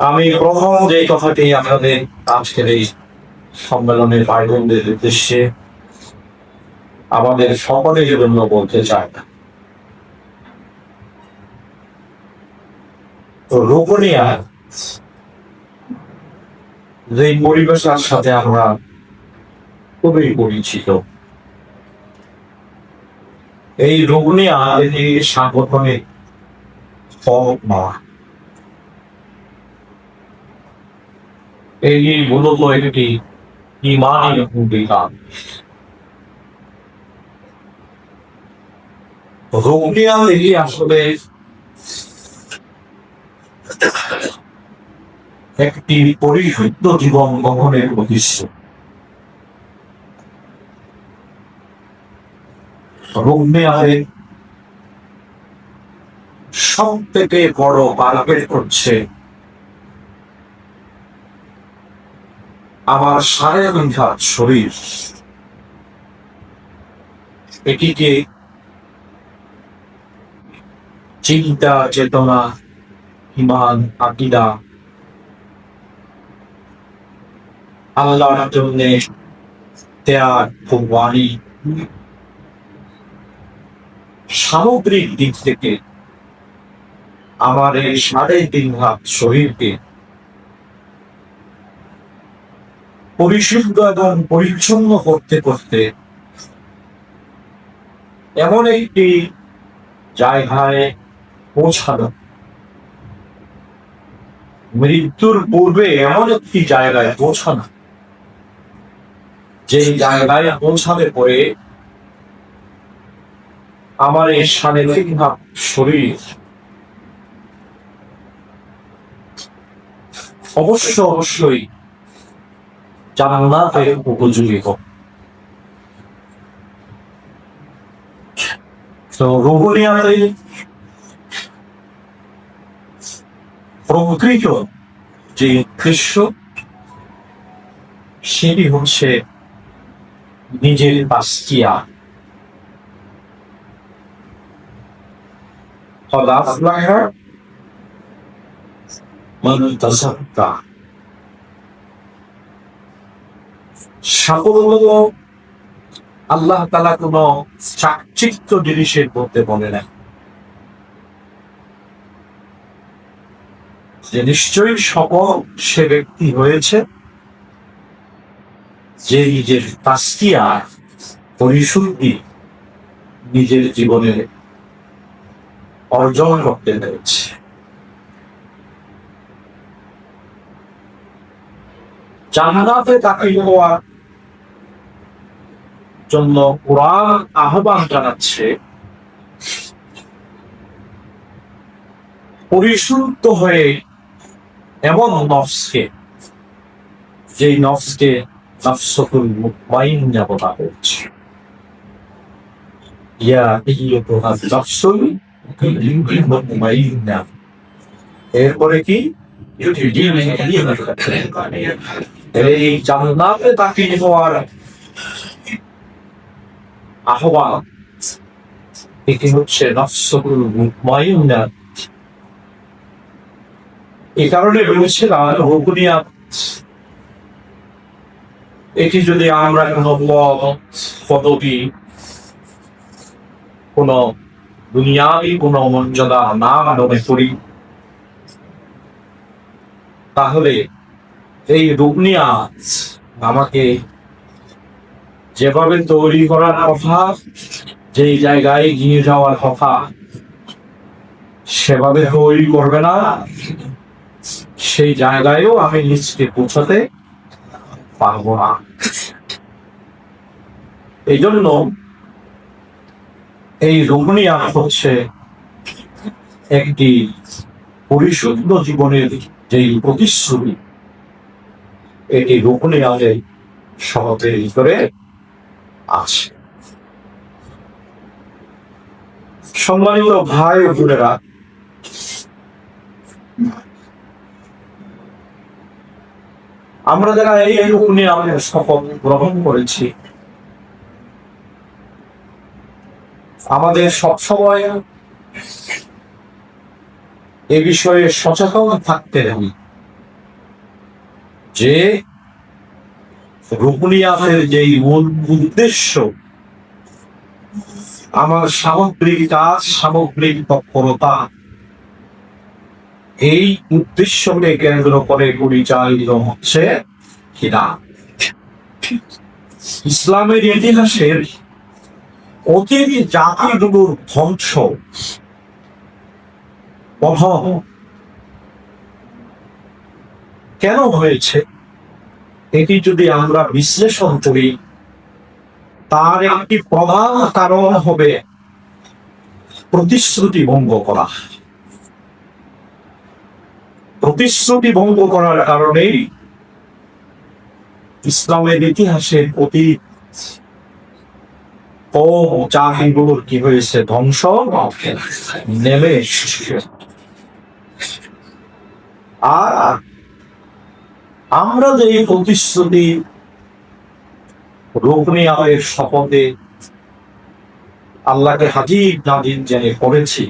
আমি প্রথম যে কথাটি আপনাদের আজকের এই সম্মেলনের আয়োজনদের উদ্দেশ্যে আমাদের সকলের জন্য বলতে চাই। তো রোপনিয়া যে পরিবেশের সাথে আমরা খুবই পরিচিত, এই রোপনিয়া এটি সাংগঠনিক ফল নেওয়া এই মূলত একটি ইমানি ভূমিকা? রোগনিয়া এটি আসলে একটি পরিশুদ্ধ জীবন গঠনের উদ্দেশ্য। সব থেকে বড় বারবের করছে। আমার সাড়ে ঘণ্টার শরীর। এটিকে চিন্তা, চেতনা, ইমান, আকিদা আল্লাহর জন্য ত্যাগ কোরবানি। সামগ্রিক দিক থেকে আমার এই সাড়ে তিন হাত শরীরকে পরিশুদ্ধ এবং পরিচ্ছন্ন করতে করতে এমন একটি জায়গায় পৌঁছানো মৃত্যুর পূর্বে এমন একটি জায়গায় পৌঁছানো। যে জায়গায় পৌঁছালে পরে আমার এই তিন হাত শরীর অবশ্য অবশ্যই জান্নাতের উপযোগী হোক তো রোবনিয়াতে প্রকৃত যে দৃশ্য সেটি হচ্ছে নিজের বাস্তিয়া قد أفلح من تزكى সাফল্য আল্লাহ তালা কোন চাকচিক্য জিনিসের মধ্যে বলে না যে নিশ্চয়ই সকল সে ব্যক্তি হয়েছে, যে নিজের তাস্তিয়া, পরিশুদ্ধি নিজের জীবনে অর্জন করতে পেরেছে। জান্নাতে দাখিল হওয়ার জন্য কোরআন আহ্বান জানাচ্ছে, পরিশুদ্ধ হয়ে এমন নফসকে, যেই নফসকে নফসকুল মুতমাইন্না বলা হয়েছে। ইয়া আইয়ুহা নফসুল মুতমাইন্না। এরপরে কি? এই জান্নাতে দাখিল হওয়ার আহ্বান। এটি হচ্ছে এই কারণে বলেছিলাম এটি যদি আমরা কোনো পদ পদবি, কোন দুনিয়াবি কোন মর্যাদা না মনে করি, তাহলে এই রুকনিয়াত আমাকে যেভাবে তৈরি করার কথা, যেই জায়গায় নিয়ে যাওয়ার কথা, সেভাবে তৈরি করবে না। সেই জায়গায়ও আমি নিজকে পৌঁছাতে পারব না। এই জন্য এই রমণীয়া হচ্ছে একটি পরিশুদ্ধ জীবনের যেই প্রতিশ্রুতি, এটি রমণীয়াদের সহজের ভিতরে আছে সম্মানিত ভাই ও বোনেরা, আমরা যারা এই রুকুনে আমাদের শপথ গ্রহণ করেছি, আমাদের সবসময় এ বিষয়ে সচেতন থাকতে হবে যে রুকনিয়াতের যে মূল উদ্দেশ্য, আমার সামগ্রিক কাজ, সামগ্রিক তৎপরতা, এই উদ্দেশ্যকে কেন্দ্র করে পরিচালিত হচ্ছে কিনা ইসলামের ইতিহাসের অতীত জাতিগুলোর ধ্বংস কেন হয়েছে? এটি যদি আমরা বিশ্লেষণ করি, তার একটি প্রধান কারণ হবে প্রতিশ্রুতি ভঙ্গ করা প্রতিশ্রুতি ভঙ্গ করার কারণেই ইসলামের ইতিহাসে অতীত ও জাতিগুলোর কি হয়েছে, ধ্বংস নেমে। আর আমরা যে প্রতিশ্রুতি রোগনিয়ামের শপথে আল্লাহকে হাজির নাদিন জেনে করেছি,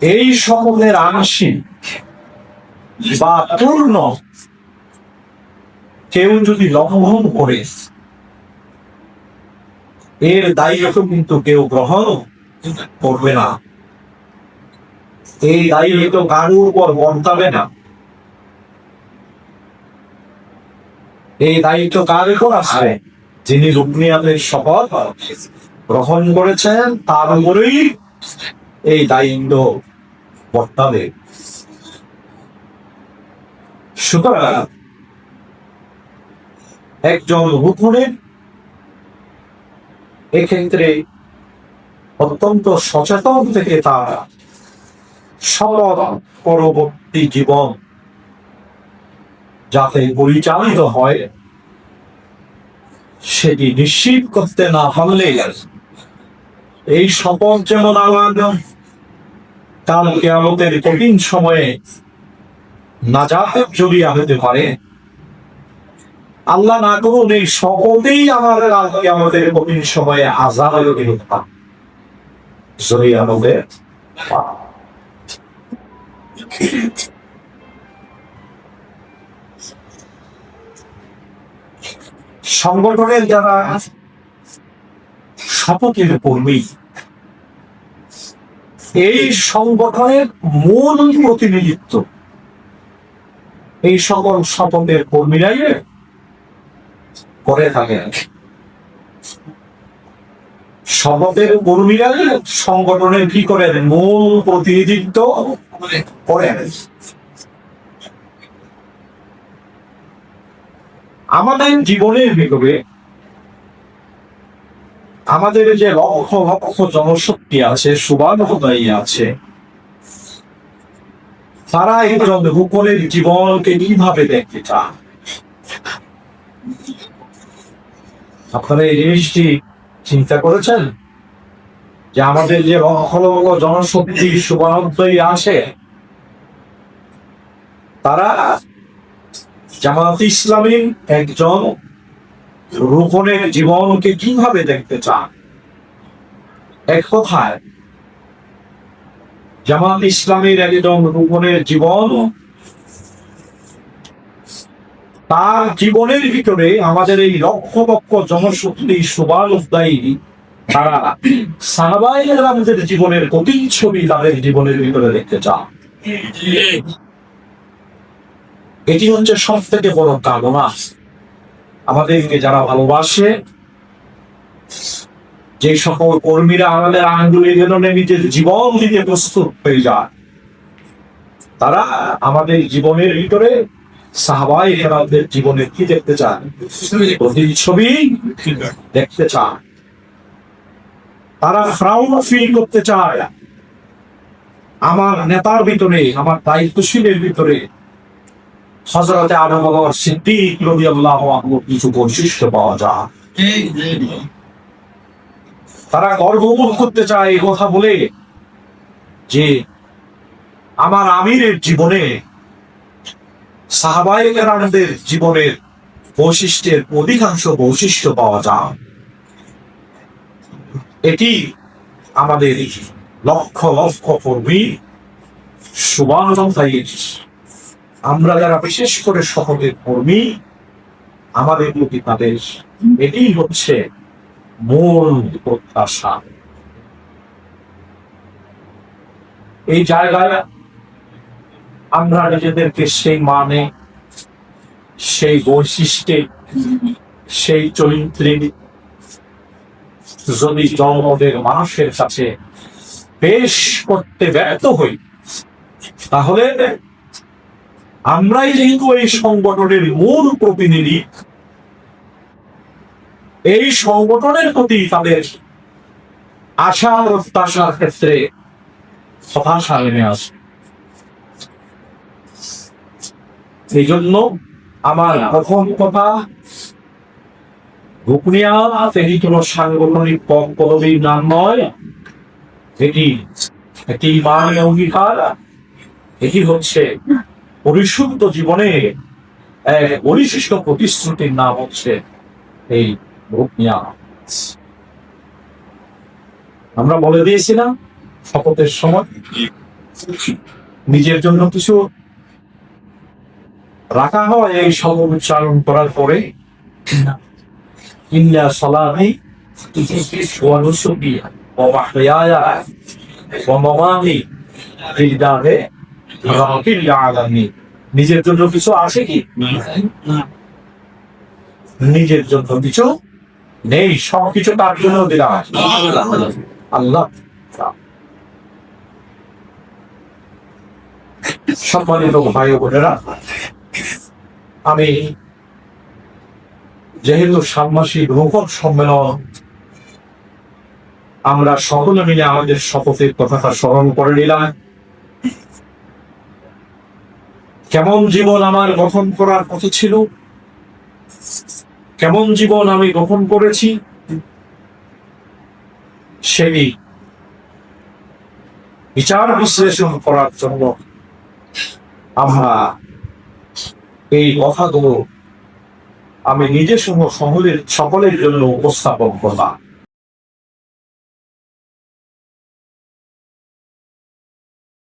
এই শপথের আংশিক বা পূর্ণ কেউ যদি লঙ্ঘন করে, এর দায়িত্ব কিন্তু কেউ গ্রহণ করবে না। এই দায়িত্ব কারোর উপর বর্তাবে না। এই দায়িত্ব কার উপর আসবে? যিনি রুকনিয়াতের শপথ গ্রহণ করেছেন, তার উপরেই এই দায়িত্ব বর্তাবে। সুতরাং একজন রুকুনের এক্ষেত্রে অত্যন্ত সচেতন থেকে তার শপথ পরবর্তী জীবন যাতে পরিচালিত হয়, সেটি নিশ্চিত করতে না পারলে এই শপথ যেমন আমার কাল কেয়ামতের কঠিন সময়ে নাজাতের জড়িয়ে হতে পারে। আল্লাহ না করুন এই সকলেই কাল কেয়ামতের কঠিন সময়ে আজাবের বিরোধা জড়িয়ে আমাদের সংগঠনের যারা শপথের কর্মী, এই সংগঠনের মূল প্রতিনিধিত্ব, এই সকল শপথের কর্মীরাই করে থাকেন শপথের কর্মীরা সংগঠনের কি করেন মূল প্রতিনিধিত্ব করেন আমাদের জীবনের ভিতরে আমাদের যে লক্ষ লক্ষ জনশক্তি আছে সুবানদায়ী আছে, তারা একজন রূপনের জীবনকে কীভাবে দেখতে চান আপনারা এই জিনিসটি চিন্তা করেছেন? যে আমাদের যে লক্ষ লক্ষ জনশক্তি সুবানদায়ী আছে, তারা জামাত ইসলামী একজন রূপনের জীবনকে কীভাবে দেখতে চান? এক কথায়, জামাত ইসলামের একজন রূপনের জীবন, তার জীবনের ভিতরে আমাদের এই লক্ষ লক্ষ জনশক্তি সুবাল উদ্দায়ী, তারা সাহাবাই জীবনের কঠিন ছবি তাদের জীবনের ভিতরে দেখতে চান। এটি হচ্ছে সব থেকে বড় কামনা আমাদেরকে যারা ভালোবাসে, যে সকল কর্মীরা আমাদের আন্দোলনের জন্য নিজের জীবন দিতে প্রস্তুত হয়ে যায়, তারা আমাদের জীবনের ভিতরে সাহাবাই আমাদের জীবনে কি দেখতে চান? ছবি দেখতে চান। তারা ফ্রাউড ফিল করতে চায়। আমার নেতার ভিতরে, আমার দায়িত্বশীলের ভিতরে হজরতে আবু বকর সিদ্দিক রাদিয়াল্লাহু আনহু কিছু বৈশিষ্ট্য পাওয়া যায়। তারা গর্ববোধ করতে চায় এই কথা বলে যে আমার আমিরের জীবনে জীবনের বৈশিষ্ট্যের অধিকাংশ বৈশিষ্ট্য পাওয়া যায়। এটি আমাদের লক্ষ লক্ষ কর্মী সুবাহ আমরা যারা বিশেষ করে শহরের কর্মী, আমাদের প্রতি তাদের এটি হচ্ছে মূল প্রত্যাশা। এই জায়গায় আমরা নিজেদেরকে সেই মানে সেই বৈশিষ্ট্যে, সেই চরিত্রে যদি জনমদের মানুষের কাছে পেশ করতে ব্যর্থ হই, তাহলে আমরাই যেহেতু এই সংগঠনের মূল প্রতিনিধি, এই সংগঠনের প্রতি তাদের আশা, প্রত্যাশার ক্ষেত্রে হতাশা নেমে আসে এই জন্য আমার প্রথম কথা গোপনীয় এটি কোনো সাংগঠনিক পদ, পদবীর নাম নয়। এটি একটি ইমানের অঙ্গীকার। এটি হচ্ছে পরিশুদ্ধ জীবনে এক পরিশিষ্ট প্রতিশ্রুতির নাম হচ্ছে এই আমরা বলে দিয়েছিলাম, শপথের সময় নিজের জন্য কিছু রাখা হয়, এই শপথ উচ্চারণ করার পরে ইন্না সালামি ওয়া নুসুকি ওয়া নিজের জন্য কিছু আছে কি? নিজের জন্য কিছু নেই সবকিছু তার জন্য দিলাম আল্লাহ। সম্মানিত ভাই ও বোনেরা আমি যেহেতু ষান্মাসিক রোপণ সম্মেলন আমরা সকলে মিলে আমাদের শপথের কথাটা স্মরণ করে নিলাম। কেমন জীবন আমার গঠন করার কথা ছিল? কেমন জীবন আমি গঠন করেছি? সেই বিচার বিশ্লেষণ করার জন্য আমরা এই কথাগুলো আমি নিজে সহ সকলের সকলের জন্য উপস্থাপন করলাম।